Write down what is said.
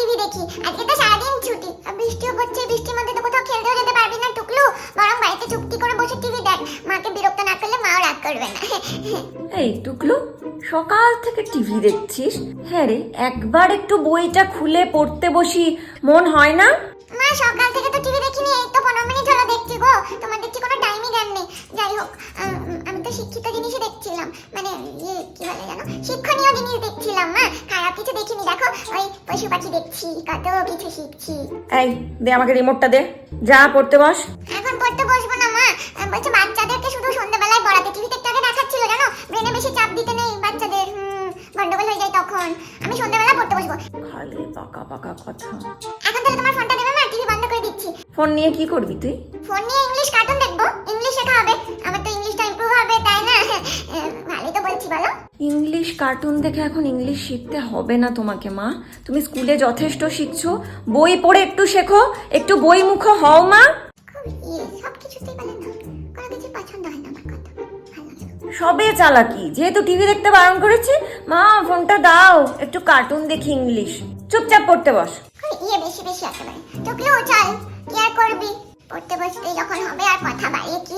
TV দেখি। আজকে তো সারাদিন ছুটি। আর বৃষ্টিও পড়ছে বৃষ্টির মধ্যে তো কোথাও খেলতেও যেতে পারবি না টুকলু। বরং বাড়িতে চুপটি করে বসে টিভি দেখ। মাকে বিরক্ত না করলে মাও রাগ করবে না। এই টুকলু সকাল থেকে টিভি দেখছিস? হ্যাঁ রে একবার একটু বইটা খুলে পড়তে বসি মন হয় না? মা সকাল থেকে তো টিভি দেখিনি এই তো তো শিক্ষিত জিনিসই দেখছিলাম। মানে ইয়ে কি বলে জানো শিক্ষণীয় জিনিস দেখছিলাম মা। খারাপ কিছু দেখিনি। দেখো ওই পশু পাখি দেখছি কত কিছু শিখছি। এই দে আমাকে রিমোটটা দে। যা পড়তে বস। এখন পড়তে বসবো না মা। বলছে বাচ্চাদেরকে শুধু সন্ধ্যাবেলায় পড়াতে। টিভিতে একটু আগে দেখাচ্ছিল জানো? ব্রেনে বেশি চাপ দিতে নেই বাচ্চাদের। গন্ডগোল হয়ে যায় তখন। আমি সন্ধ্যাবেলা পড়তে বসবো। খালি পাকা পাকা কথা। এখন তাহলে তোমার ফোনটা দেবে মা? টিভি বন্ধ করে দিচ্ছি। ফোন নিয়ে কি করবি তুই? ফোন নিয়ে ইংলিশ কার্টুন দেখে এখন ইংলিশ শিখতে হবে না তোমাকে মা। তুমি স্কুলে যথেষ্ট শিখছো। বই পড়ে একটু শেখো একটু বই মুখো হও মা। ইয়ে সব চালাকি। যেহেতু টিভি দেখতে বারণ করেছি মা ফোনটা দাও। একটু কার্টুন দেখি ইংলিশ চুপচাপ পড়তে বস। ইয়ে বেশি বেশি একেবারে চল কি আর করবি? পড়তে বসতে যখন হবে আর কথা বাড়িয়ে কি